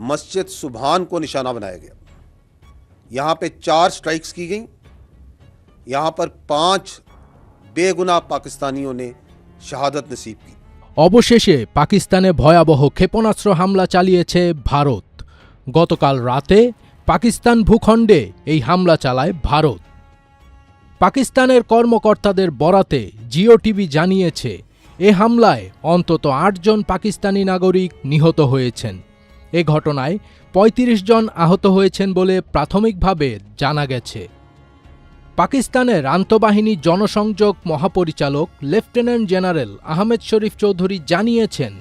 मस्जिद सुबहान को निशाना बनाया गया यहाँ पे चार स्ट्राइक्स की गई यहाँ पर पांच बेगुनाह पाकिस्तानियों ने शहादत नसीब की অবশেষে পাকিস্তানে ভয়াবহ ক্ষেপণাস্ত্র হামলা চালিয়েছে ভারত গতকাল রাতে পাকিস্তান ভূখণ্ডে এই হামলা চালায় ভারত পাকিস্তানের কর্মকর্তাদের বরাতে জিও টিভি জানিয়েছে এ হামলায় অন্তত আটজন পাকিস্তানি নাগরিক নিহত হয়েছেন এ ঘটনায় ৩৫ জন আহত হয়েছেন বলে প্রাথমিকভাবে জানা গেছে। পাকিস্তানের আন্তঃবাহিনী জনসংযোগ মহাপরিচালক লেফটেন্যান্ট জেনারেল আহমেদ শরীফ চৌধুরী জানিয়েছেন,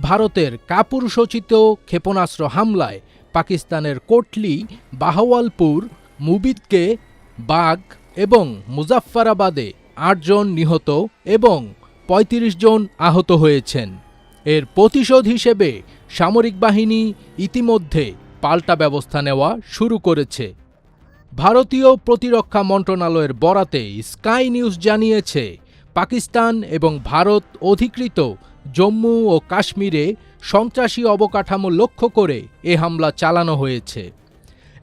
ভারতের কাপুরুষোচিত ক্ষেপণাস্ত্র হামলায় পাকিস্তানের কোটলি, বাহওয়ালপুর, মুবিদকে বাগ এবং মুজাফফরাবাদে আটজন নিহত এবং ৩৫ জন আহত হয়েছেন। এর প্রতিশোধ হিসেবে সামরিক বাহিনী ইতিমধ্যে পাল্টা ব্যবস্থা নেওয়া শুরু করেছে। ভারতীয় প্রতিরক্ষা মন্ত্রণালয়ের বরাতে স্কাই নিউজ জানিয়েছে, পাকিস্তান এবং ভারত অধিকৃত জম্মু ও কাশ্মীরে সন্ত্রাসী অবকাঠামো লক্ষ্য করে এ হামলা চালানো হয়েছে।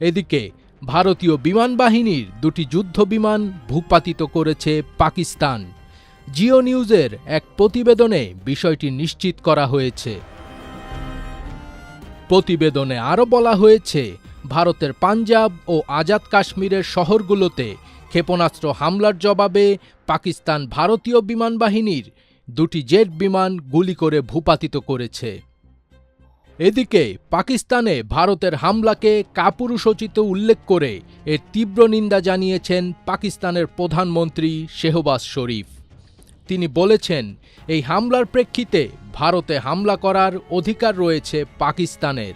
এদিকে, ভারতীয় বিমান বাহিনীর দুটি যুদ্ধ বিমান ভূপাতিত করেছে পাকিস্তান। জিও নিউজের এক প্রতিবেদনে বিষয়টি নিশ্চিত করা হয়েছে। প্রতিবেদনে আরও বলা হয়েছে, ভারতের পাঞ্জাব ও আজাদ কাশ্মীরের শহরগুলোতে ক্ষেপণাস্ত্র হামলার জবাবে পাকিস্তান ভারতীয় বিমান বাহিনীর দুটি জেট বিমান গুলি করে ভূপাতিত করেছে। এদিকে পাকিস্তানে ভারতের হামলাকে কাপুরুষোচিত উল্লেখ করে এর তীব্র নিন্দা জানিয়েছেন পাকিস্তানের প্রধানমন্ত্রী শেহবাজ শরীফ। তিনি বলেছেন, এই হামলার প্রেক্ষিতে ভারতে হামলা করার অধিকার রয়েছে পাকিস্তানের।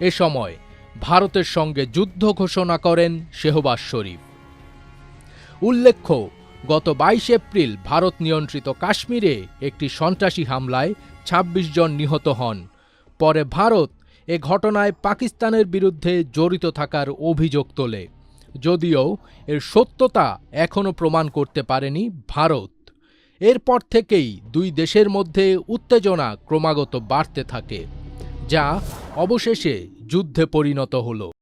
এ সময় ভারতের সঙ্গে যুদ্ধ ঘোষণা করেন শেহবাজ শরীফ। উল্লেখ্য, গত বাইশ এপ্রিল ভারত নিয়ন্ত্রিত কাশ্মীরে একটি সন্ত্রাসী হামলায় ২৬ জন নিহত হন। পরে ভারত এ ঘটনায় পাকিস্তানের বিরুদ্ধে জড়িত থাকার অভিযোগ তোলে। যদিও এর সত্যতা এখনও প্রমাণ করতে পারেনি ভারত। এরপর থেকেই দুই দেশের মধ্যে উত্তেজনা ক্রমাগত বাড়তে থাকে যা অবশেষে যুদ্ধে পরিণত হলো।